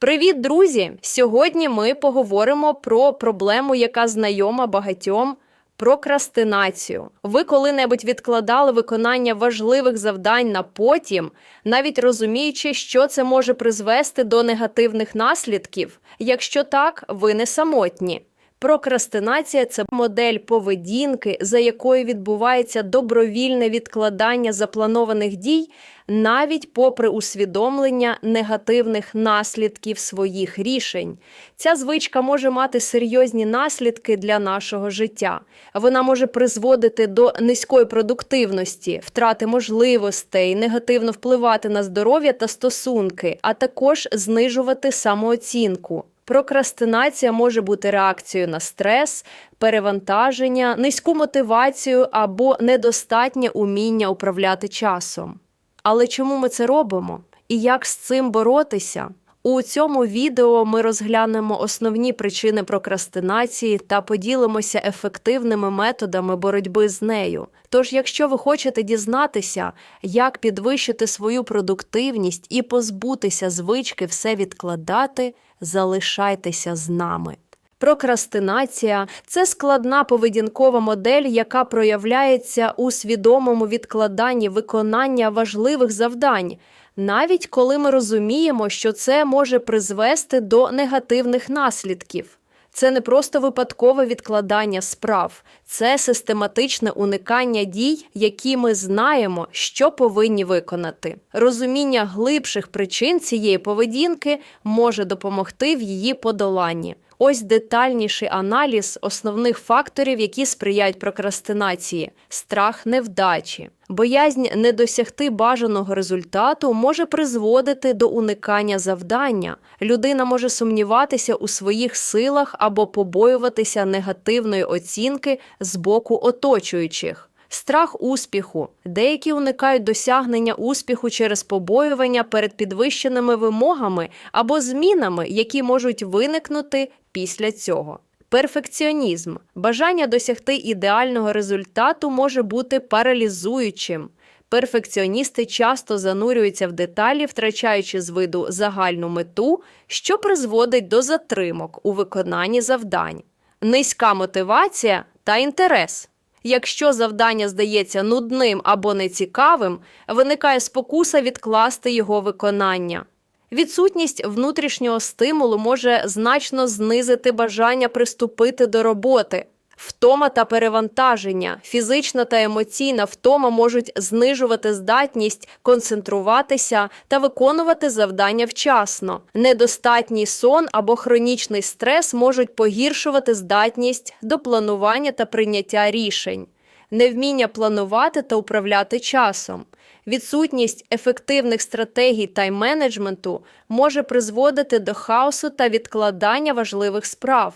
Привіт, друзі! Сьогодні ми поговоримо про проблему, яка знайома багатьом. Прокрастинацію. Ви коли-небудь відкладали виконання важливих завдань на потім, навіть розуміючи, що це може призвести до негативних наслідків. Якщо так, ви не самотні. Прокрастинація це модель поведінки, за якою відбувається добровільне відкладання запланованих дій, навіть попри усвідомлення негативних наслідків своїх рішень. Ця звичка може мати серйозні наслідки для нашого життя. Вона може призводити до низької продуктивності, втрати можливостей, негативно впливати на здоров'я та стосунки, а також знижувати самооцінку. Прокрастинація може бути реакцією на стрес, перевантаження, низьку мотивацію або недостатнє уміння управляти часом. Але чому ми це робимо? І як з цим боротися? У цьому відео ми розглянемо основні причини прокрастинації та поділимося ефективними методами боротьби з нею. Тож, якщо ви хочете дізнатися, як підвищити свою продуктивність і позбутися звички все відкладати, залишайтеся з нами. Прокрастинація це складна поведінкова модель, яка проявляється у свідомому відкладанні виконання важливих завдань, навіть коли ми розуміємо, що це може призвести до негативних наслідків. Це не просто випадкове відкладання справ, це систематичне уникання дій, які ми знаємо, що повинні виконати. Розуміння глибших причин цієї поведінки може допомогти в її подоланні. Ось детальніший аналіз основних факторів, які сприяють прокрастинації: страх невдачі. Боязнь не досягти бажаного результату може призводити до уникання завдання. Людина може сумніватися у своїх силах або побоюватися негативної оцінки з боку оточуючих. Страх успіху. Деякі уникають досягнення успіху через побоювання перед підвищеними вимогами або змінами, які можуть виникнути після цього. Перфекціонізм. Бажання досягти ідеального результату може бути паралізуючим. Перфекціоністи часто занурюються в деталі, втрачаючи з виду загальну мету, що призводить до затримок у виконанні завдань. Низька мотивація та інтерес. Якщо завдання здається нудним або нецікавим, виникає спокуса відкласти його виконання. Відсутність внутрішнього стимулу може значно знизити бажання приступити до роботи. Втома та перевантаження, фізична та емоційна втома можуть знижувати здатність концентруватися та виконувати завдання вчасно. Недостатній сон або хронічний стрес можуть погіршувати здатність до планування та прийняття рішень, невміння планувати та управляти часом. Відсутність ефективних стратегій тайм-менеджменту може призводити до хаосу та відкладання важливих справ.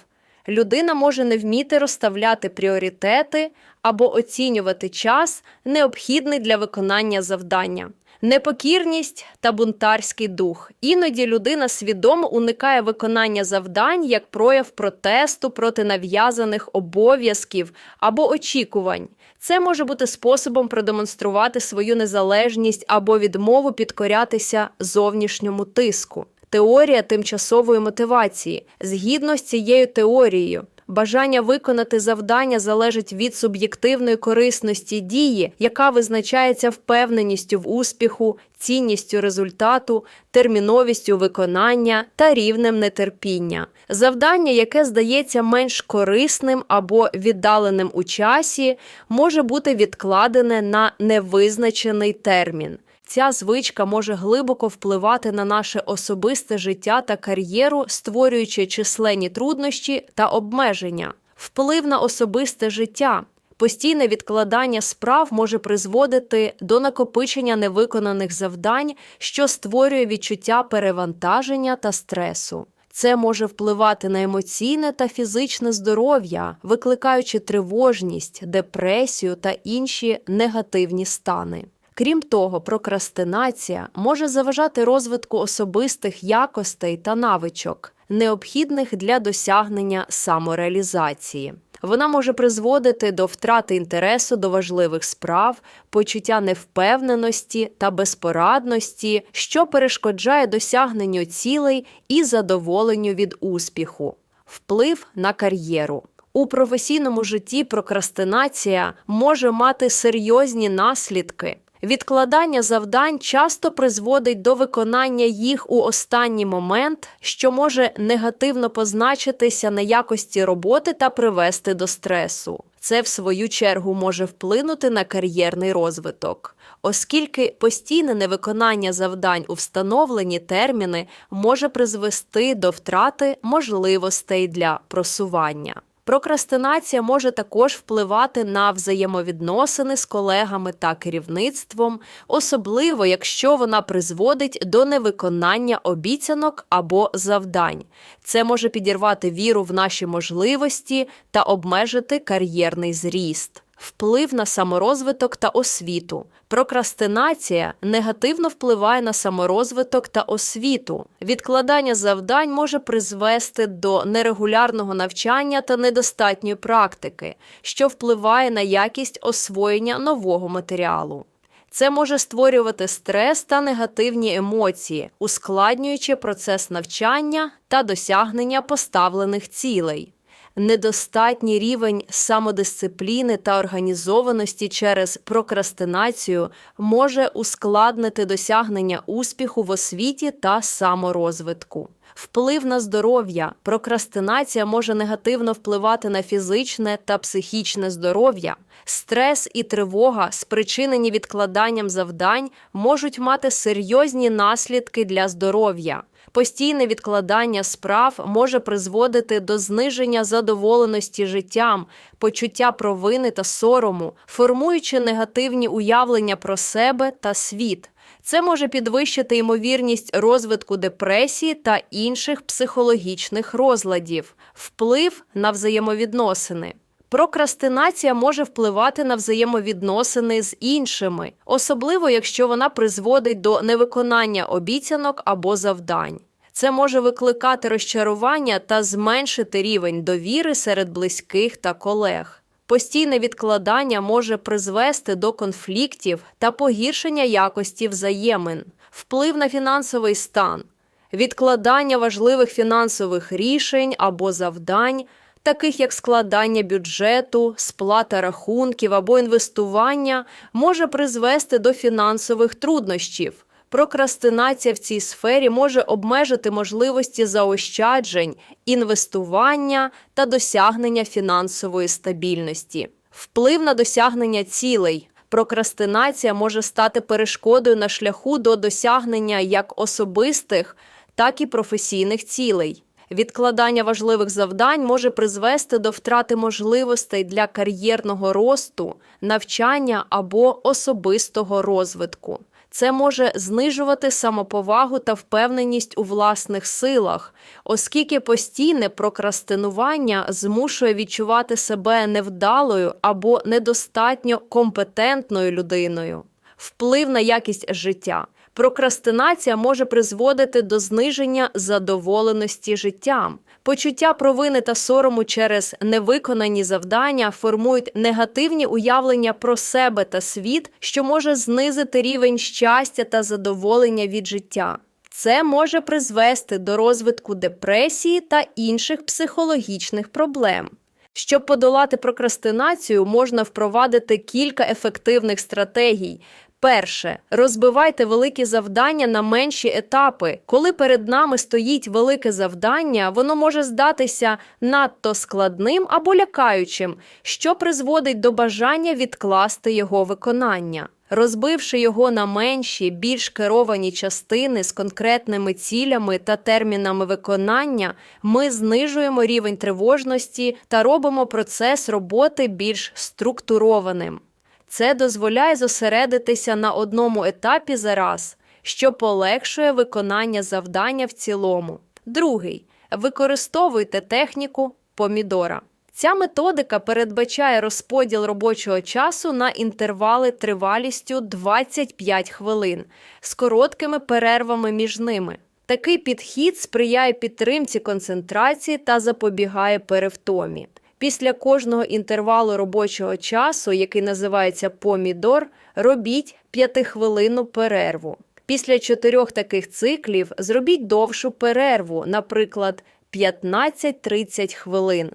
Людина може не вміти розставляти пріоритети або оцінювати час, необхідний для виконання завдання. Непокірність та бунтарський дух. Іноді людина свідомо уникає виконання завдань як прояв протесту проти нав'язаних обов'язків або очікувань. Це може бути способом продемонструвати свою незалежність або відмову підкорятися зовнішньому тиску. Теорія тимчасової мотивації. Згідно з цією теорією, бажання виконати завдання залежить від суб'єктивної корисності дії, яка визначається впевненістю в успіху, цінністю результату, терміновістю виконання та рівнем нетерпіння. Завдання, яке здається менш корисним або віддаленим у часі, може бути відкладене на невизначений термін. Ця звичка може глибоко впливати на наше особисте життя та кар'єру, створюючи численні труднощі та обмеження. Вплив на особисте життя. Постійне відкладання справ може призводити до накопичення невиконаних завдань, що створює відчуття перевантаження та стресу. Це може впливати на емоційне та фізичне здоров'я, викликаючи тривожність, депресію та інші негативні стани. Крім того, прокрастинація може заважати розвитку особистих якостей та навичок, необхідних для досягнення самореалізації. Вона може призводити до втрати інтересу до важливих справ, почуття невпевненості та безпорадності, що перешкоджає досягненню цілей і задоволенню від успіху. Вплив на кар'єру. У професійному житті прокрастинація може мати серйозні наслідки. Відкладання завдань часто призводить до виконання їх у останній момент, що може негативно позначитися на якості роботи та привести до стресу. Це, в свою чергу, може вплинути на кар'єрний розвиток, оскільки постійне невиконання завдань у встановлені терміни може призвести до втрати можливостей для просування. Прокрастинація може також впливати на взаємовідносини з колегами та керівництвом, особливо якщо вона призводить до невиконання обіцянок або завдань. Це може підірвати віру в наші можливості та обмежити кар'єрний зріст. Вплив на саморозвиток та освіту. Прокрастинація негативно впливає на саморозвиток та освіту. Відкладання завдань може призвести до нерегулярного навчання та недостатньої практики, що впливає на якість освоєння нового матеріалу. Це може створювати стрес та негативні емоції, ускладнюючи процес навчання та досягнення поставлених цілей недостатній рівень самодисципліни та організованості через прокрастинацію може ускладнити досягнення успіху в освіті та саморозвитку. Вплив на здоров'я. Прокрастинація може негативно впливати на фізичне та психічне здоров'я. Стрес і тривога, спричинені відкладанням завдань, можуть мати серйозні наслідки для здоров'я. Постійне відкладання справ може призводити до зниження задоволеності життям, почуття провини та сорому, формуючи негативні уявлення про себе та світ. Це може підвищити ймовірність розвитку депресії та інших психологічних розладів, вплив на взаємовідносини. Прокрастинація може впливати на взаємовідносини з іншими, особливо якщо вона призводить до невиконання обіцянок або завдань. Це може викликати розчарування та зменшити рівень довіри серед близьких та колег. Постійне відкладання може призвести до конфліктів та погіршення якості взаємин, вплив на фінансовий стан, відкладання важливих фінансових рішень або завдань таких як складання бюджету, сплата рахунків або інвестування, може призвести до фінансових труднощів. Прокрастинація в цій сфері може обмежити можливості заощаджень, інвестування та досягнення фінансової стабільності, вплив на досягнення цілей. Прокрастинація може стати перешкодою на шляху до досягнення як особистих, так і професійних цілей. Відкладання важливих завдань може призвести до втрати можливостей для кар'єрного росту, навчання або особистого розвитку. Це може знижувати самоповагу та впевненість у власних силах, оскільки постійне прокрастинування змушує відчувати себе невдалою або недостатньо компетентною людиною, вплив на якість життя. Прокрастинація може призводити до зниження задоволеності життям. Почуття провини та сорому через невиконані завдання формують негативні уявлення про себе та світ, що може знизити рівень щастя та задоволення від життя. Це може призвести до розвитку депресії та інших психологічних проблем. Щоб подолати прокрастинацію, можна впровадити кілька ефективних стратегій, Перше, розбивайте великі завдання на менші етапи. Коли перед нами стоїть велике завдання, воно може здатися надто складним або лякаючим, що призводить до бажання відкласти його виконання. Розбивши його на менші, більш керовані частини з конкретними цілями та термінами виконання, ми знижуємо рівень тривожності та робимо процес роботи більш структурованим. Це дозволяє зосередитися на одному етапі за раз, що полегшує виконання завдання в цілому. Другий використовуйте техніку помідора. Ця методика передбачає розподіл робочого часу на інтервали тривалістю 25 хвилин з короткими перервами між ними. Такий підхід сприяє підтримці концентрації та запобігає перевтомі. Після кожного інтервалу робочого часу, який називається помідор, робіть п'ятихвилинну перерву. Після чотирьох таких циклів зробіть довшу перерву, наприклад, 15-30 хвилин.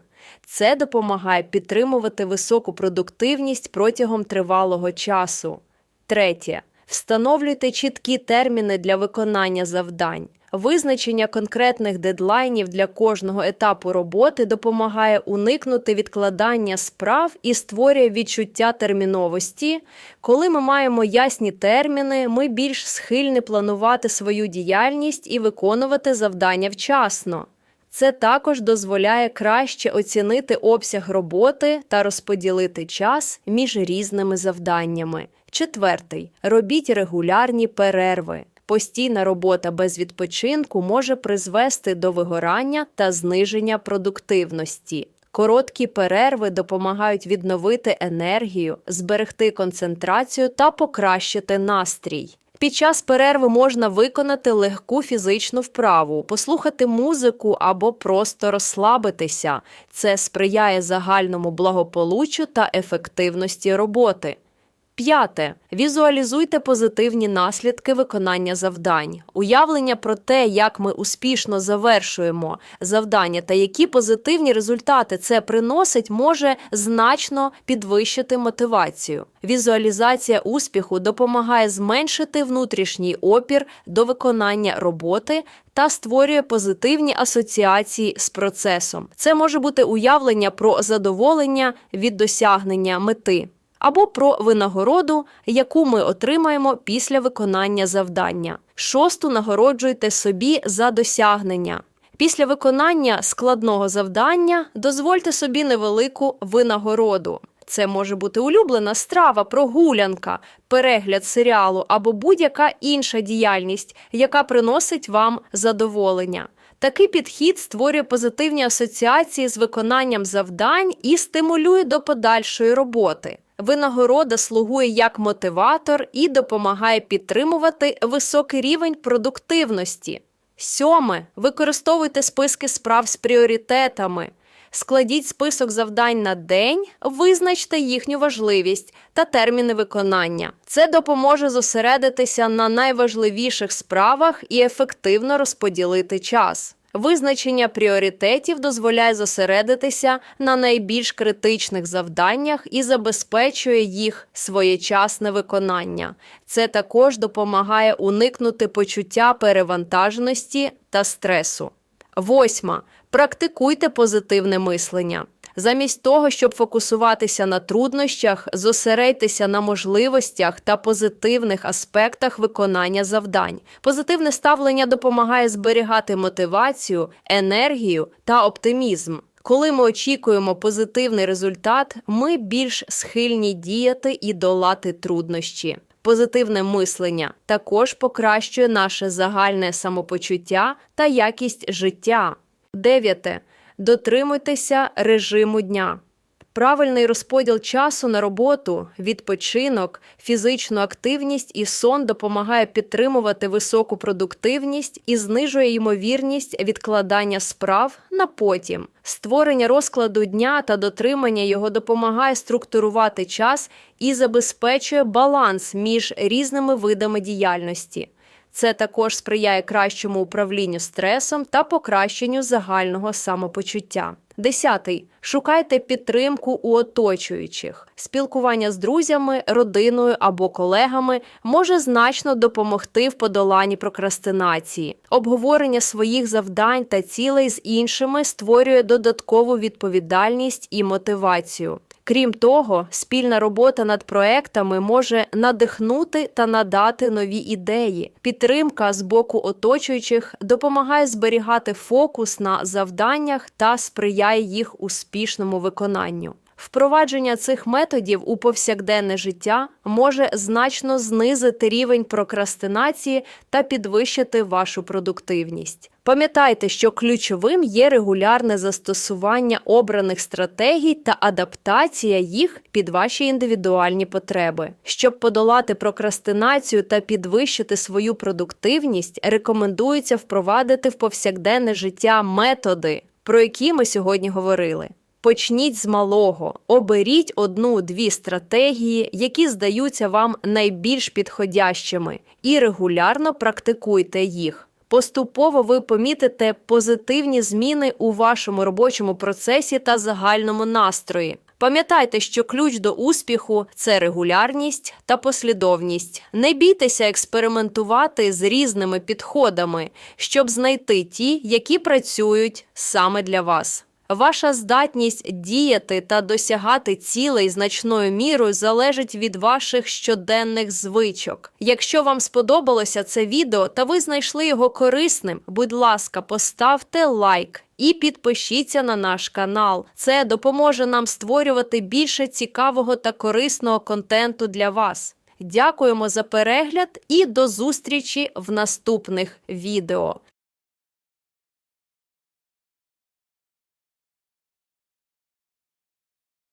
Це допомагає підтримувати високу продуктивність протягом тривалого часу. Третє. Встановлюйте чіткі терміни для виконання завдань. Визначення конкретних дедлайнів для кожного етапу роботи допомагає уникнути відкладання справ і створює відчуття терміновості. Коли ми маємо ясні терміни, ми більш схильні планувати свою діяльність і виконувати завдання вчасно. Це також дозволяє краще оцінити обсяг роботи та розподілити час між різними завданнями. Четвертий. Робіть регулярні перерви. Постійна робота без відпочинку може призвести до вигорання та зниження продуктивності. Короткі перерви допомагають відновити енергію, зберегти концентрацію та покращити настрій. Під час перерви можна виконати легку фізичну вправу, послухати музику або просто розслабитися. Це сприяє загальному благополуччю та ефективності роботи. П'яте. Візуалізуйте позитивні наслідки виконання завдань. Уявлення про те, як ми успішно завершуємо завдання та які позитивні результати це приносить, може значно підвищити мотивацію. Візуалізація успіху допомагає зменшити внутрішній опір до виконання роботи та створює позитивні асоціації з процесом. Це може бути уявлення про задоволення від досягнення мети або про винагороду, яку ми отримаємо після виконання завдання. Шосту нагороджуйте собі за досягнення. Після виконання складного завдання дозвольте собі невелику винагороду. Це може бути улюблена страва, прогулянка, перегляд серіалу або будь-яка інша діяльність, яка приносить вам задоволення. Такий підхід створює позитивні асоціації з виконанням завдань і стимулює до подальшої роботи. Винагорода слугує як мотиватор і допомагає підтримувати високий рівень продуктивності. Сьоме. Використовуйте списки справ з пріоритетами. Складіть список завдань на день, визначте їхню важливість та терміни виконання. Це допоможе зосередитися на найважливіших справах і ефективно розподілити час. Визначення пріоритетів дозволяє зосередитися на найбільш критичних завданнях і забезпечує їх своєчасне виконання. Це також допомагає уникнути почуття перевантаженості та стресу. Восьма. Практикуйте позитивне мислення. Замість того, щоб фокусуватися на труднощах, зосередьтеся на можливостях та позитивних аспектах виконання завдань. Позитивне ставлення допомагає зберігати мотивацію, енергію та оптимізм. Коли ми очікуємо позитивний результат, ми більш схильні діяти і долати труднощі. Позитивне мислення також покращує наше загальне самопочуття та якість життя. Дев'яте. Дотримуйтеся режиму дня. Правильний розподіл часу на роботу, відпочинок, фізичну активність і сон допомагає підтримувати високу продуктивність і знижує ймовірність відкладання справ на потім. Створення розкладу дня та дотримання його допомагає структурувати час і забезпечує баланс між різними видами діяльності. Це також сприяє кращому управлінню стресом та покращенню загального самопочуття. Десятий. Шукайте підтримку у оточуючих. Спілкування з друзями, родиною або колегами може значно допомогти в подоланні прокрастинації. Обговорення своїх завдань та цілей з іншими створює додаткову відповідальність і мотивацію. Крім того, спільна робота над проектами може надихнути та надати нові ідеї. Підтримка з боку оточуючих допомагає зберігати фокус на завданнях та сприяє їх успішному виконанню. Впровадження цих методів у повсякденне життя може значно знизити рівень прокрастинації та підвищити вашу продуктивність. Пам'ятайте, що ключовим є регулярне застосування обраних стратегій та адаптація їх під ваші індивідуальні потреби. Щоб подолати прокрастинацію та підвищити свою продуктивність, рекомендується впровадити в повсякденне життя методи, про які ми сьогодні говорили. Почніть з малого, оберіть одну-дві стратегії, які здаються вам найбільш підходящими, і регулярно практикуйте їх. Поступово ви помітите позитивні зміни у вашому робочому процесі та загальному настрої. Пам'ятайте, що ключ до успіху це регулярність та послідовність. Не бійтеся експериментувати з різними підходами, щоб знайти ті, які працюють саме для вас. Ваша здатність діяти та досягати цілей значною мірою залежить від ваших щоденних звичок. Якщо вам сподобалося це відео та ви знайшли його корисним, будь ласка, поставте лайк і підпишіться на наш канал. Це допоможе нам створювати більше цікавого та корисного контенту для вас. Дякуємо за перегляд і до зустрічі в наступних відео.